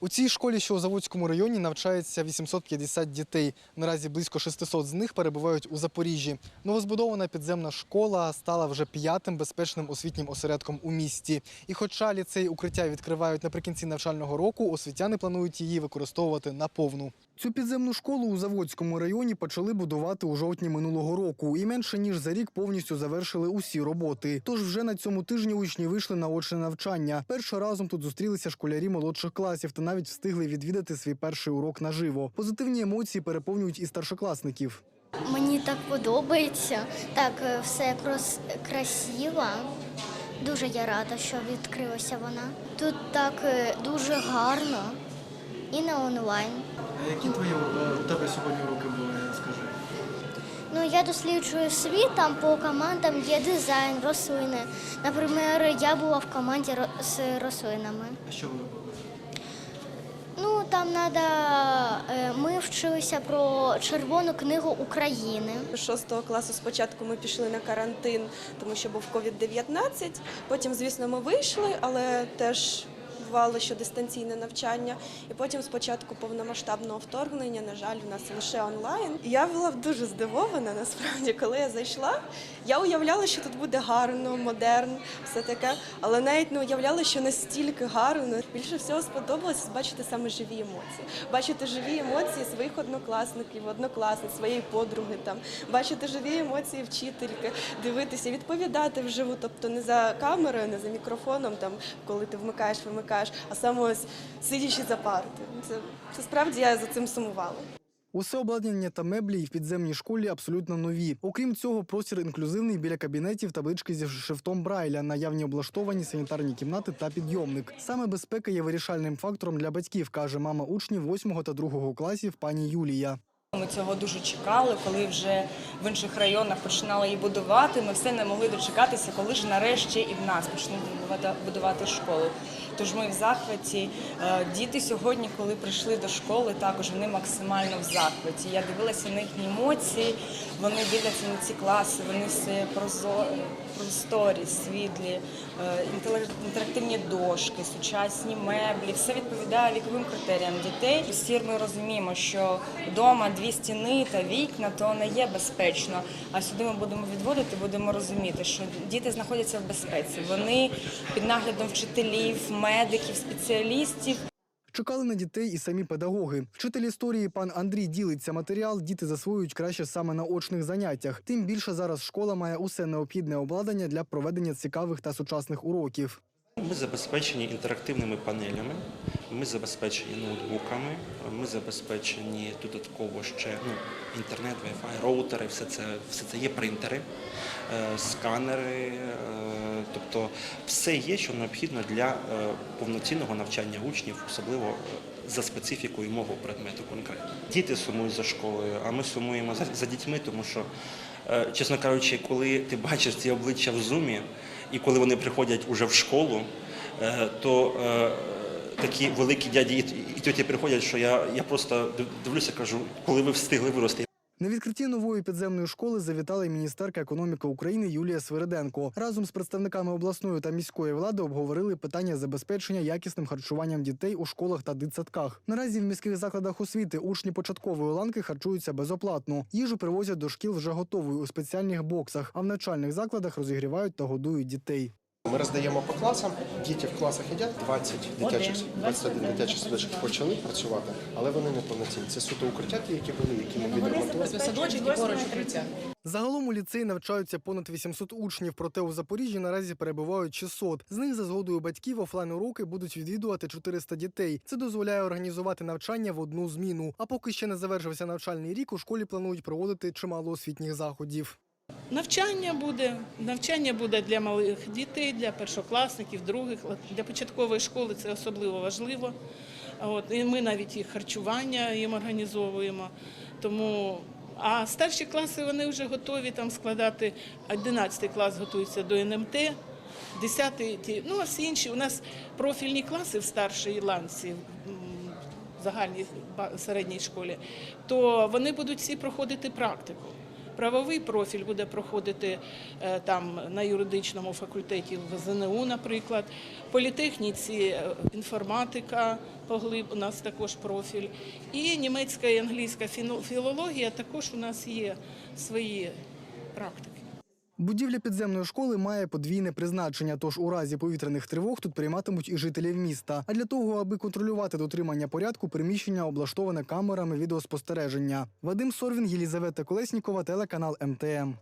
У цій школі, що у Заводському районі, навчається 850 дітей. Наразі близько 600 з них перебувають у Запоріжжі. Новозбудована підземна школа стала вже п'ятим безпечним освітнім осередком у місті. І хоча ліцей укриття відкривають наприкінці навчального року, освітяни планують її використовувати наповну. Цю підземну школу у Заводському районі почали будувати у жовтні минулого року, і менше ніж за рік повністю завершили усі роботи. Тож вже на цьому тижні учні вийшли на очне навчання. Першим разом тут зустрілися школярі молодших класів та навіть встигли відвідати свій перший урок наживо. Позитивні емоції переповнюють і старшокласників. Мені так подобається. Так, е, все красиво. Дуже я рада, що відкрилася вона. Тут так е, дуже гарно і на онлайн. Які твої у тебе сьогодні уроки були? Скажи. Ну, я досліджую світ, там по командам є дизайн, рослини. Наприклад, я була в команді з рослинами. А що ви робили? Ну, там е, ми вчилися про Червону книгу України. З шостого класу спочатку ми пішли на карантин, тому що був COVID-19. Потім, звісно, ми вийшли, але теж бувало, що дистанційне навчання. І потім спочатку повномасштабного вторгнення, на жаль, у нас лише онлайн. Я була дуже здивована насправді, коли я зайшла. Я уявляла, що тут буде гарно, модерн, все таке, але навіть не уявляла, що настільки гарно. Більше всього сподобалось бачити саме живі емоції, бачити живі емоції своїх однокласників, однокласниць, своєї подруги, там бачити живі емоції вчительки, дивитися, відповідати вживу, тобто не за камерою, не за мікрофоном, там коли ти вмикаєш, вимикаєш, а саме ось сидячи за партою. Це, це справді я за цим сумувала. Усе обладнання та меблі в підземній школі абсолютно нові. Окрім цього, простір інклюзивний біля кабінетів, таблички зі шрифтом Брайля, наявні облаштовані санітарні кімнати та підйомник. Саме безпека є вирішальним фактором для батьків, каже мама учнів 8 та 2 класів пані Юлія. Ми цього дуже чекали, коли вже в інших районах починали її будувати. Ми все не могли дочекатися, коли ж нарешті і в нас почнуть будувати- школу. Тож ми в захваті. Е, Діти сьогодні, коли прийшли до школи, також вони максимально в захваті. Я дивилася на їхні емоції. Вони дивляться на ці класи, вони все просторі, світлі, е, інтерактивні дошки, сучасні меблі. Все відповідає віковим критеріям дітей. Всі ми розуміємо, що вдома дві стіни та вікна то не є безпечно. А сюди ми будемо відводити, будемо розуміти, що діти знаходяться в безпеці. Вони під наглядом вчителів, медиків, спеціалістів. Чекали на дітей і самі педагоги. Вчитель історії пан Андрій ділиться матеріал. Діти засвоюють краще саме на очних заняттях. Тим більше зараз школа має усе необхідне обладнання для проведення цікавих та сучасних уроків. Ми забезпечені інтерактивними панелями, ми забезпечені ноутбуками, ми забезпечені додатково ще ну, інтернет, Wi-Fi, роутери, все це, все це є принтери, е, сканери, е, тобто все є, що необхідно для е, повноцінного навчання учнів, особливо за специфікою мого предмету конкретно. Діти сумують за школою, а ми сумуємо за, за дітьми, тому що, чесно кажучи, коли ти бачиш ці обличчя в зумі, і коли вони приходять уже в школу, то такі великі дяді і- і тьоті приходять, що я, я просто дивлюся, кажу, коли ви встигли вирости. На відкритті нової підземної школи завітала й міністерка економіки України Юлія Свириденко. Разом з представниками обласної та міської влади обговорили питання забезпечення якісним харчуванням дітей у школах та дитсадках. Наразі в міських закладах освіти учні початкової ланки харчуються безоплатно. Їжу привозять до шкіл вже готовою у спеціальних боксах, а в навчальних закладах розігрівають та годують дітей. Ми роздаємо по класам, діти в класах їдять 20 дитячих 21 дитячих садочок почали працювати, але вони не повноцінні. Це суто укриття, ті, які були, які ми відремонтували. садочок і поруч укриття. Загалом у ліцеї навчаються понад 800 учнів, проте у Запоріжжі наразі перебувають 600. З них за згодою батьків офлайн уроки будуть відвідувати 400 дітей. Це дозволяє організувати навчання в одну зміну. А поки ще не завершився навчальний рік, у школі планують проводити чимало освітніх заходів. Навчання буде. Навчання буде для малих дітей, для першокласників, других, для початкової школи це особливо важливо. От, і ми навіть їх харчування їм організовуємо. Тому, а старші класи вони вже готові там складати. 11 клас готується до НМТ, 10 ті, ну а всі інші. У нас профільні класи в старшій ланці. в загальній середній школі, то вони будуть всі проходити практику. Правовий профіль буде проходити е, там на юридичному факультеті в ЗНУ, наприклад. Політехніці е, інформатика поглиб у нас також профіль. І німецька і англійська філологія також у нас є свої практики. Будівля підземної школи має подвійне призначення, тож у разі повітряних тривог тут прийматимуть і жителів міста. А для того, аби контролювати дотримання порядку, приміщення облаштоване камерами відеоспостереження. Вадим Сорвін, Єлізавета Колеснікова, телеканал МТМ.